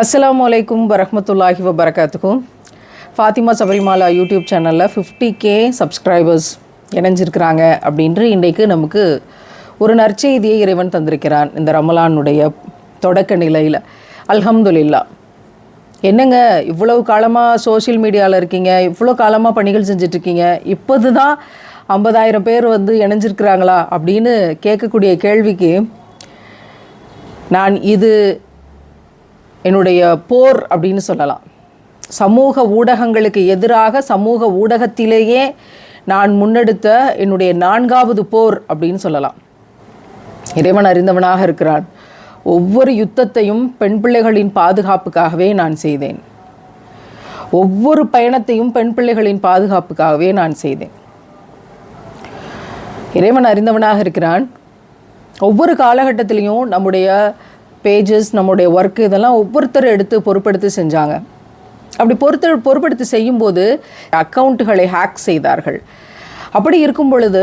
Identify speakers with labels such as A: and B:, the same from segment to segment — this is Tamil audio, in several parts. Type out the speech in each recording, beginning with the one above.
A: அஸ்லாம் அலைக்கும் வரமத்துல்லாஹி வபரகாத்துக்கும் ஃபாத்திமா சபரிமாலா யூடியூப் சேனலில் ஃபிஃப்டி கே சப்ஸ்கிரைபர்ஸ் இணைஞ்சிருக்கிறாங்க அப்படின்ட்டு இன்றைக்கு நமக்கு ஒரு நற்செய்தியை இறைவன் தந்திருக்கிறான் இந்த ரமலானுடைய தொடக்க நிலையில். அல்ஹம்துலில்லா. என்னங்க இவ்வளவு காலமாக சோஷியல் மீடியாவில் இருக்கீங்க இவ்வளோ காலமாக பணிகள் செஞ்சிட்ருக்கீங்க இப்போது தான் ஐம்பதாயிரம் பேர் வந்து இணைஞ்சிருக்கிறாங்களா அப்படின்னு கேட்கக்கூடிய கேள்விக்கு நான் இது என்னுடைய போர் அப்படின்னு சொல்லலாம். சமூக ஊடகங்களுக்கு எதிராக சமூக ஊடகத்திலேயே நான் முன்னெடுத்த என்னுடைய நான்காவது போர் அப்படின்னு சொல்லலாம். இறைவன் அறிந்தவனாக இருக்கிறான். ஒவ்வொரு யுத்தத்தையும் பெண் பிள்ளைகளின் பாதுகாப்புக்காகவே நான் செய்தேன். ஒவ்வொரு பயணத்தையும் பெண் பிள்ளைகளின் பாதுகாப்புக்காகவே நான் செய்தேன். இறைவன் அறிந்தவனாக இருக்கிறான். ஒவ்வொரு காலகட்டத்திலையும் நம்முடைய பேஜஸ் நம்முடைய ஒர்க்கு இதெல்லாம் ஒவ்வொருத்தர் எடுத்து பொறுப்படுத்தி செஞ்சாங்க. அப்படி பொறுத்த பொறுப்படுத்தி செய்யும்போது அக்கௌண்ட்டுகளை ஹேக் செய்தார்கள். அப்படி இருக்கும் பொழுது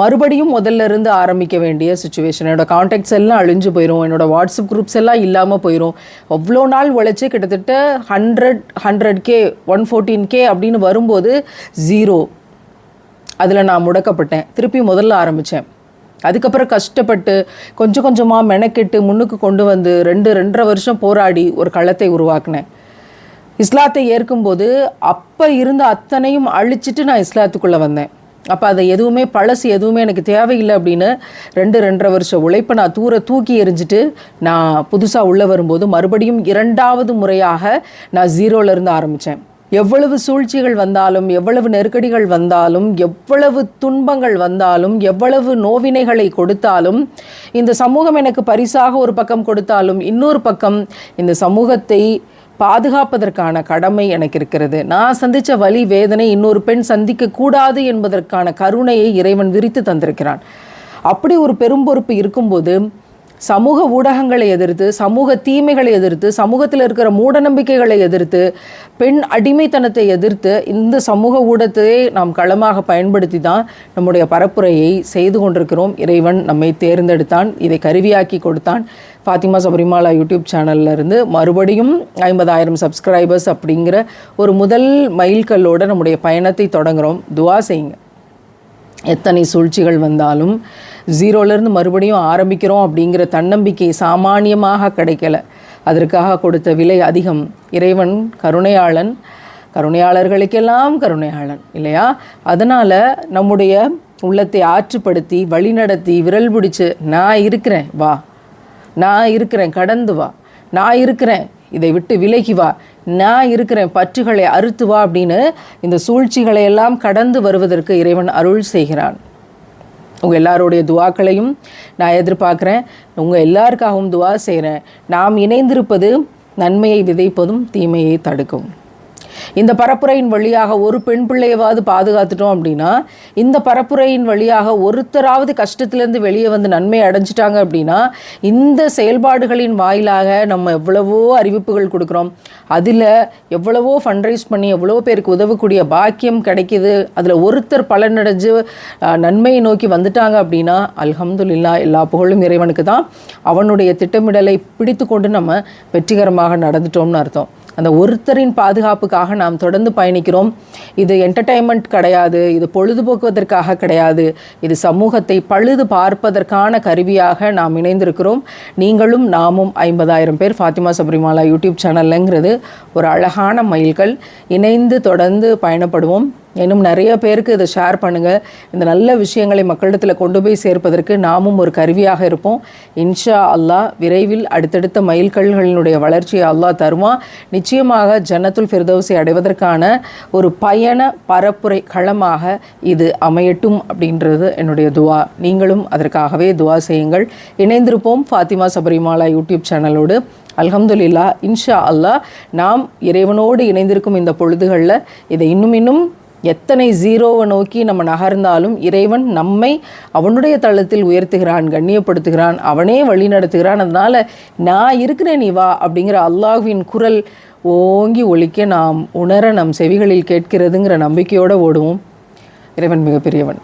A: மறுபடியும் முதல்ல இருந்து ஆரம்பிக்க வேண்டிய சுச்சுவேஷன் என்னோடய காண்டாக்ட்ஸ் எல்லாம் அழிஞ்சு போயிடும் என்னோடய வாட்ஸ்அப் குரூப்ஸ் எல்லாம் இல்லாமல் போயிடும் அவ்வளோ நாள் உழைச்சி கிட்டத்தட்ட hundred hundred K one fourteen K அப்படின்னு வரும்போது ஜீரோ அதில் நான் முடக்கப்பட்டேன். திருப்பி முதல்ல ஆரம்பித்தேன் அதுக்கப்புறம் கஷ்டப்பட்டு கொஞ்சம் கொஞ்சமாக மெனக்கெட்டு முன்னுக்கு கொண்டு வந்து ரெண்டு ரெண்டரை வருஷம் போராடி ஒரு களத்தை உருவாக்கினேன். இஸ்லாத்தை ஏற்கும்போது அப்போ இருந்த அத்தனையும் அழிச்சிட்டு நான் இஸ்லாத்துக்குள்ளே வந்தேன். அப்போ அதை எதுவுமே பழசு எதுவுமே எனக்கு தேவையில்லை அப்படின்னு ரெண்டு ரெண்டரை வருஷம் உழைப்பை நான் தூர தூக்கி எறிஞ்சிட்டு நான் புதுசாக உள்ளே வரும்போது மறுபடியும் இரண்டாவது முறையாக நான் ஜீரோலேருந்து ஆரம்பித்தேன் எவ்வளவு சூழ்ச்சிகள் வந்தாலும் எவ்வளவு நெருக்கடிகள் வந்தாலும் எவ்வளவு துன்பங்கள் வந்தாலும் எவ்வளவு நோவினைகளை கொடுத்தாலும் இந்த சமூகம் எனக்கு பரிசாக ஒரு பக்கம் கொடுத்தாலும் இன்னொரு பக்கம் இந்த சமூகத்தை பாதுகாப்பதற்கான கடமை எனக்கு இருக்கிறது. நான் சந்தித்த வலி வேதனை இன்னொரு பெண் சந்திக்க கூடாது என்பதற்கான கருணையை இறைவன் விரித்து தந்திருக்கிறான். அப்படி ஒரு பெரும் பொறுப்பு இருக்கும்போது சமூக ஊடகங்களை எதிர்த்து சமூக தீமைகளை எதிர்த்து சமூகத்தில் இருக்கிற மூடநம்பிக்கைகளை எதிர்த்து பெண் அடிமைத்தனத்தை எதிர்த்து இந்த சமூக ஊடகத்தையே நாம் களமாக பயன்படுத்தி தான் நம்முடைய பரப்புரையை செய்து கொண்டிருக்கிறோம். இறைவன் நம்மை தேர்ந்தெடுத்தான் இதை கருவியாக்கி கொடுத்தான். ஃபாத்திமா சபரிமாலா யூடியூப் சேனல்லேருந்து மறுபடியும் ஐம்பதாயிரம் சப்ஸ்கிரைபர்ஸ் அப்படிங்கிற ஒரு முதல் மைல்கல்லோடு நம்முடைய பயணத்தை தொடங்குகிறோம் துவா செய்யுங்க. எத்தனை சூழ்ச்சிகள் வந்தாலும் ஜீரோலேருந்து மறுபடியும் ஆரம்பிக்கிறோம் அப்படிங்கிற தன்னம்பிக்கை சாமானியமாக கிடைக்கல. அதற்காக கொடுத்த விலை அதிகம். இறைவன் கருணையாளன் கருணையாளர்களுக்கெல்லாம் கருணையாளன் இல்லையா? அதனால் நம்முடைய உள்ளத்தை ஆற்றுப்படுத்தி வழிநடத்தி விரல் பிடிச்சு நான் இருக்கிறேன் வா. நான் இருக்கிறேன் கடந்து வா. நான் இருக்கிறேன் இதை விட்டு விலகி வா. நான் இருக்கிறேன் பற்றுகளை அறுத்து வா அப்படின்னு இந்த சூழ்ச்சிகளை எல்லாம் கடந்து வருவதற்கு இறைவன் அருள் செய்கிறான். உங்கள் எல்லாருடைய துவாக்களையும் நான் எதிர்பார்க்குறேன். உங்கள் எல்லாருக்காகவும் துவா செய்கிறேன் நாம் இணைந்திருப்பது நன்மையை விதைப்பதும் தீமையை தடுக்கும். இந்த பரப்புரையின் வழியாக ஒரு பெண் பிள்ளையவாவது பாதுகாத்துட்டோம் அப்படின்னா இந்த பரப்புரையின் வழியாக ஒருத்தராவது கஷ்டத்துலேருந்து வெளியே வந்து நன்மை அடைஞ்சிட்டாங்க அப்படின்னா இந்த செயல்பாடுகளின் வாயிலாக நம்ம எவ்வளவோ அறிவிப்புகள் கொடுக்குறோம். அதில் எவ்வளவோ ஃபண்ட்ரைஸ் பண்ணி எவ்வளோ பேருக்கு உதவக்கூடிய பாக்கியம் கிடைக்கிது. அதில் ஒருத்தர் பலனடைஞ்சு நன்மையை நோக்கி வந்துட்டாங்க அப்படின்னா அல்ஹம்துல்லா எல்லா புகழும் இறைவனுக்கு தான் அவனுடைய திட்டமிடலை பிடித்து கொண்டு நம்ம வெற்றிகரமாக நடந்துட்டோம்னு அர்த்தம். அந்த ஒருத்தரின் பாதுகாப்புக்காக நாம் தொடர்ந்து பயணிக்கிறோம். இது என்டர்டைன்மெண்ட் கிடையாது இது பொழுதுபோக்குவதற்காக கிடையாது. இது சமூகத்தை பழுது பார்ப்பதற்கான கருவியாக நாம் இணைந்திருக்கிறோம். நீங்களும் நாமும் ஐம்பதாயிரம் பேர் ஃபாத்திமா சபரிமாலா யூடியூப் சேனல்ங்கிறது ஒரு அழகான மைல்கள் இணைந்து தொடர்ந்து பயணப்படுவோம். இன்னும் நிறைய பேருக்கு இதை ஷேர் பண்ணுங்கள் இந்த நல்ல விஷயங்களை மக்களிடத்தில் கொண்டு போய் சேர்ப்பதற்கு நாமும் ஒரு கருவியாக இருப்போம். இன்ஷா அல்லாஹ் விரைவில் அடுத்தடுத்த மைல்கல்களினுடைய வளர்ச்சியை அல்லாஹ் தருவான். நிச்சயமாக ஜன்னத்துல் ஃபிர்தௌசி அடைவதற்கான ஒரு பயண பரப்புரை களமாக இது அமையட்டும் அப்படின்றது என்னுடைய துவா. நீங்களும் அதற்காகவே துவா செய்யுங்கள். இணைந்திருப்போம் ஃபாத்திமா சபரிமாலா யூடியூப் சேனலோடு. அல்ஹம்துலில்லா இன்ஷா அல்லாஹ் நாம் இறைவனோடு இணைந்திருக்கும் இந்த பொழுதுகளில் இதை இன்னும் இன்னும் எத்தனை ஜீரோவை நோக்கி நம்ம நகர்ந்தாலும் இறைவன் நம்மை அவனுடைய தளத்தில் உயர்த்துகிறான் கண்ணியப்படுத்துகிறான் அவனே வழி நடத்துகிறான். அதனால் நான் இருக்கிறேன் நீ வா அப்படிங்கிற அல்லாஹ்வின் குரல் ஓங்கி ஒழிக்க நாம் உணர நம் செவிகளில் கேட்கிறதுங்கிற நம்பிக்கையோடு ஓடுவோம். இறைவன் மிகப்பெரியவன்.